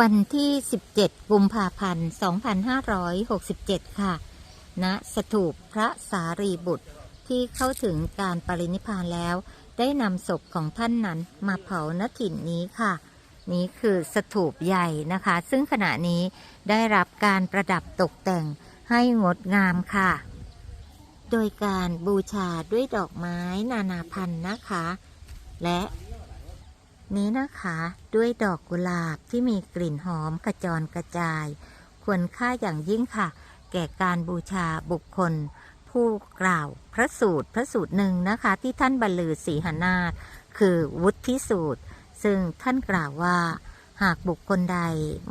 วันที่ 17 กุมภาพันธ์ 2567 ค่ะณสถูปพระสารีบุตรที่เข้าถึงการปรินิพพานแล้ว ได้นำศพของท่านนั้นมาเผาณถิ่นนี้ค่ะ นี้คือสถูปใหญ่นะคะ ซึ่งขณะนี้ได้รับการประดับตกแต่งให้งดงามค่ะ โดยการบูชาด้วยดอกไม้นานาพันธุ์นะคะ และ นี้นะคะ ด้วยดอกกุหลาบที่มีกลิ่นหอมกระจรกระจาย ควรค่าอย่างยิ่งค่ะ แก่การบูชาบุคคล ผู้กล่าวพระสูตรพระสูตรหนึ่งนะคะ ที่ท่านบรรลือสีหนาถคือวุฒิสูตร ซึ่งท่านกล่าวว่า หากบุคคลใด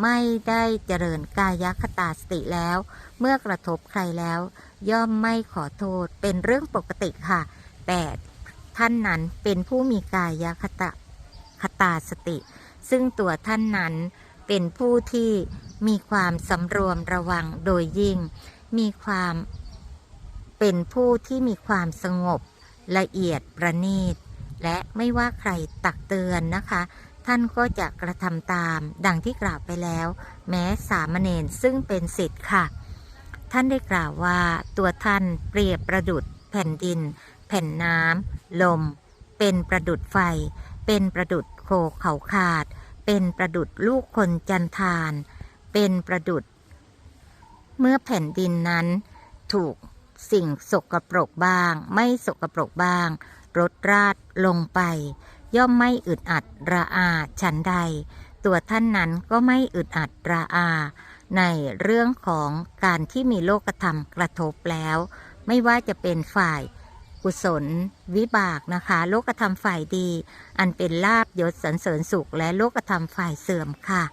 ไม่ได้เจริญกายคตาสติแล้ว เมื่อกระทบใครแล้ว ย่อมไม่ขอโทษเป็นเรื่องปกติค่ะ แต่ท่านนั้นเป็นผู้มีกายคตะ คตาสติ ซึ่งตัวท่านนั้นเป็นผู้ที่มีความสำรวมระวังโดยยิ่ง มีความเป็นผู้ที่มีความสงบละเอียดประณีต และไม่ว่าใครตักเตือนนะคะ ท่านก็จะกระทำตามดังที่กล่าวไปแล้ว แม้สามเณรซึ่งเป็นสิทธิ์ค่ะ ท่านได้กล่าวว่าตัวท่านเปรียบประดุดแผ่นดิน แผ่นน้ำลม เป็นประดุดไฟ เป็นประดุดโคเขาขาด เป็นประดุดลูกคนจันทาน เป็นประดุด เมื่อแผ่นดินนั้น ถูกสิ่งสกปรกบ้าง ไม่สกปรกบ้างรดราดลงไป ย่อมไม่อึดอัดระอาฉันใด ตัวท่านนั้นก็ไม่อึดอัดระอา ในเรื่องของการที่มีโลกธรรมกระทบแล้ว ไม่ว่าจะเป็นฝ่าย กุศล วิบากนะคะ โลกธรรมฝ่ายดี อันเป็นลาบยศสรรเสริญสุข และโลกธรรมฝ่ายเสื่อมค่ะ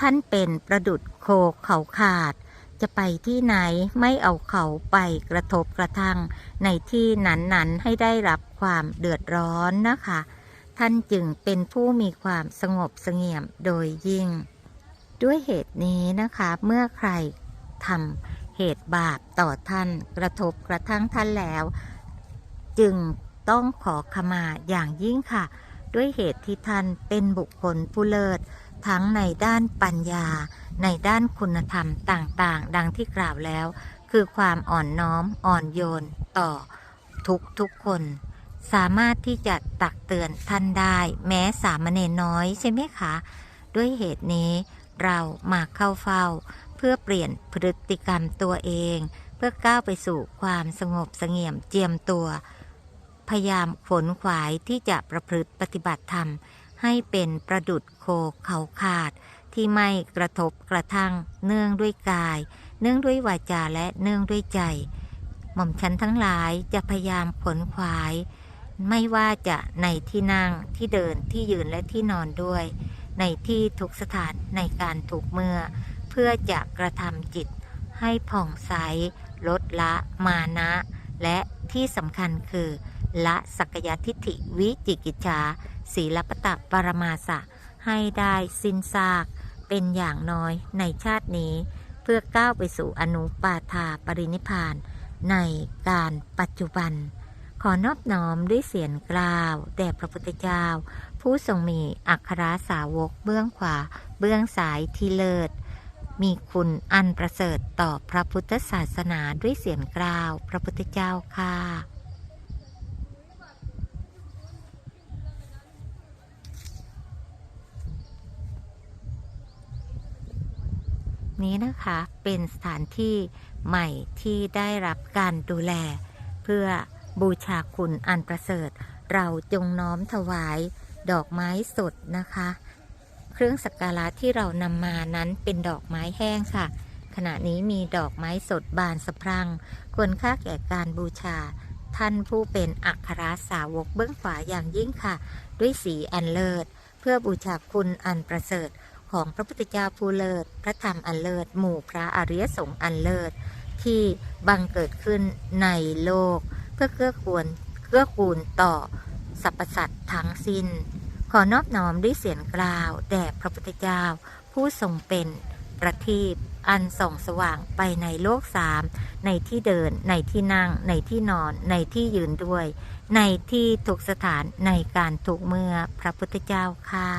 ท่านเป็นประดุดโคเขาขาด จะไปที่ไหนไม่เอาเขาไปกระทบกระทั่งในที่นั้นๆให้ได้รับความเดือดร้อนนะคะ ท่านจึงเป็นผู้มีความสงบเสงี่ยมโดยยิ่ง ด้วยเหตุนี้นะคะเมื่อใครทำ เหตุบาปต่อท่านกระทบกระทั่งท่านแล้ว จึงต้องขอขมาอย่างยิ่งค่ะ ด้วยเหตุที่ท่านเป็นบุคคลผู้เลิศ ทั้งในด้านปัญญา ในด้านคุณธรรมต่างๆ ดังที่กล่าวแล้ว คือความอ่อนน้อมอ่อนโยนต่อทุกทุกคน สามารถที่จะตักเตือนท่านได้ แม้สามเณรน้อยใช่ไหมคะ ด้วยเหตุนี้เรามาเข้าเฝ้า พื่อเปลี่ยนพฤติกรรมตัวเอง เพื่อก้าวไปสู่ความสงบสงี่ยมเจียมตัว พยายามขนขวายที่จะประพฤติปฏิบัติธรรม ให้เป็นประดุดโคเขาขาด ที่ไม่กระทบกระทั่ง เนื่องด้วยกาย เนื่องด้วยวาจาและเนื่องด้วยใจ หม่อมฉันทั้งหลายจะพยายามขนขวายไม่ว่าจะในที่นั่งที่เดินที่ยืนและที่นอนด้วย ในที่ทุกสถานในการถูกเมื่อ เพื่อจะกระทำจิตให้ผ่องใส ลดละมานะ และที่สำคัญคือ ละสักยทิฏฐิวิจิกิจฉาศีลปตะปรมาสะ ให้ได้สิ้นซาก เป็นอย่างน้อยในชาตินี้ เพื่อก้าวไปสู่อนุปาทาปรินิพานในการปัจจุบัน ขอนอบน้อมด้วยเสียงกล่าวแด่พระพุทธเจ้า ผู้ทรงมีอัครสาวกเบื้องขวา เบื้องสายที่เลิศ มีคุณอันประเสริฐต่อพระพุทธศาสนาด้วยเสียงกล่าว พระพุทธเจ้าค่ะ นี้นะคะเป็นสถานที่ใหม่ที่ได้รับการดูแล เพื่อบูชาคุณอันประเสริฐ เราจงน้อมถวายดอกไม้สดนะคะ เครื่องสักการะที่เรานำมานั้นเป็นดอกไม้แห้งค่ะ ขณะนี้มีดอกไม้สดบานสะพรั่ง ควรค่าแก่การบูชา ท่านผู้เป็นอัครสาวกเบื้องขวาอย่างยิ่งค่ะ ด้วยสีอันเลิศ เพื่อบูชาคุณอันประเสริฐ ของพระพุทธเจ้าผู้เลิศ พระธรรมอันเลิศ หมู่พระอริยสงฆ์อันเลิศ ที่บังเกิดขึ้นในโลก เพื่อเกื้อกูลเกื้อกูลต่อสรรพสัตว์ทั้งสิ้น ขอนอบน้อมด้วยเสียงกล่าวแด่พระพุทธเจ้า ผู้ทรงเป็นประทีปอันส่องสว่างไปในโลกสามในที่เดิน ในที่นั่ง ในที่นอน ในที่ยืนด้วย ในที่ทุกสถานในการทุกเมื่อพระพุทธเจ้าค่ะ